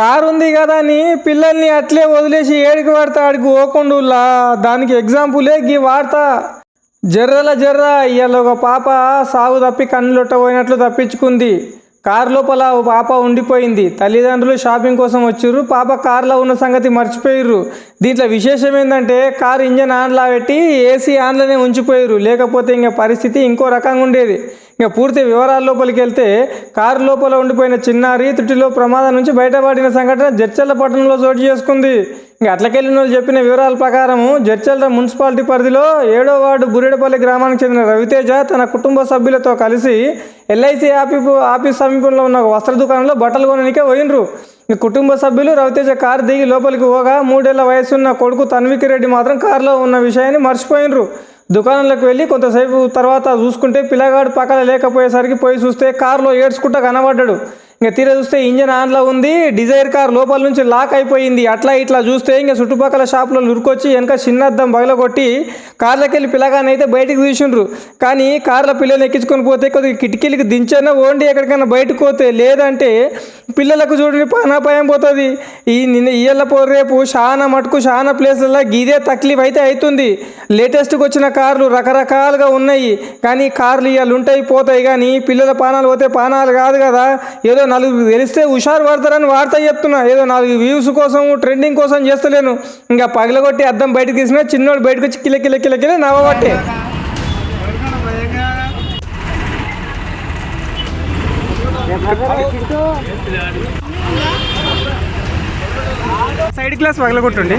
Car ఉంది కదా అని పిల్లల్ని అట్లే వదిలేసి ఏడికి వాడతా ఆడికి పోకుండా దానికి ఎగ్జాంపులే గీ వాడతా జర్రల జర్ర ఇవాళ ఒక పాప సాగు తప్పి కన్నులొట్ట పోయినట్లు తప్పించుకుంది. కారు లోపల ఓ పాప ఉండిపోయింది. తల్లిదండ్రులు షాపింగ్ కోసం వచ్చిర్రు పాప కారులో ఉన్న సంగతి మర్చిపోయిర్రు. దీంట్లో విశేషం ఏంటంటే కారు ఇంజన్ ఆన్లా పెట్టి ఏసీ ఆన్లోనే ఉంచిపోయారు లేకపోతే ఇంకా పరిస్థితి ఇంకో రకంగా ఉండేది. ఇక పూర్తి వివరాల లోపలికి వెళ్తే కారు లోపల ఉండిపోయిన చిన్నారి త్రుటిలో ప్రమాదం నుంచి బయటపడిన సంఘటన జడ్చల్ల పట్టణంలో చోటు చేసుకుంది. ఇంకా అట్లకెళ్ళిన చెప్పిన వివరాల ప్రకారం జడ్చల్ల మున్సిపాలిటీ పరిధిలో ఏడో వార్డు బురిడపల్లి గ్రామానికి చెందిన రవితేజ తన కుటుంబ సభ్యులతో కలిసి ఎల్ఐసి ఆఫీ ఆఫీస్ సమీపంలో ఉన్న ఒక వస్త్ర దుకాణంలో బట్టలు కొననికే పోయినరు. కుటుంబ సభ్యులు రవితేజ కారు దిగి లోపలికి పోగా మూడేళ్ళ వయసున్న కొడుకు తన్వికి రెడ్డి మాత్రం కారులో ఉన్న విషయాన్ని మర్చిపోయినరు. దుకాణంలోకి వెళ్ళి కొంతసేపు తర్వాత చూసుకుంటే పిల్లగాడు పక్కన లేకపోయేసరికి పోయి చూస్తే కారులో ఏడ్చుకుంటా కనబడ్డాడు. ఇంకా తీర చూస్తే ఇంజన్ ఆన్లో ఉంది డిజైర్ కార్ లోపల నుంచి లాక్ అయిపోయింది. అట్లా ఇట్లా చూస్తే ఇంకా చుట్టుపక్కల షాపులో ఉరుకొచ్చి వెనక చిన్న అద్దం బగలగొట్టి కార్లోకి వెళ్ళి పిల్లగానైతే బయటకు తీసిండ్రు. కానీ కార్ల పిల్లలు ఎక్కించుకొని పోతే కొద్దిగా కిటికీలకి దించైనా ఓండి ఎక్కడికైనా బయటకు పోతే లేదంటే పిల్లలకు చూడండి పానాపాయం పోతుంది. ఈ నిన్న ఇయ్యల పో రేపు చాలా మటుకు చాలా ప్లేస్లలో గిదే తక్లీఫ్ అయితే అవుతుంది లేటెస్ట్కి వచ్చిన కార్లు రకరకాలుగా ఉన్నాయి. కానీ కార్లు ఇవాళ ఉంటాయి పోతాయి. కానీ పిల్లల పానాలు పోతే పానాలు కాదు కదా. ఏదో నలుగురు తెలిస్తే హుషారు పడతారని వార్త చెప్తున్నా. ఏదో నాలుగు వ్యూస్ కోసం ట్రెండింగ్ కోసం చేస్తలేను. ఇంకా పగలగొట్టి అద్దం బయటకు తీసినా చిన్నోడు బయటకు వచ్చి కిల కిల కిల కిల నవ్వబట్టే. Side glass పగలగొట్టండి.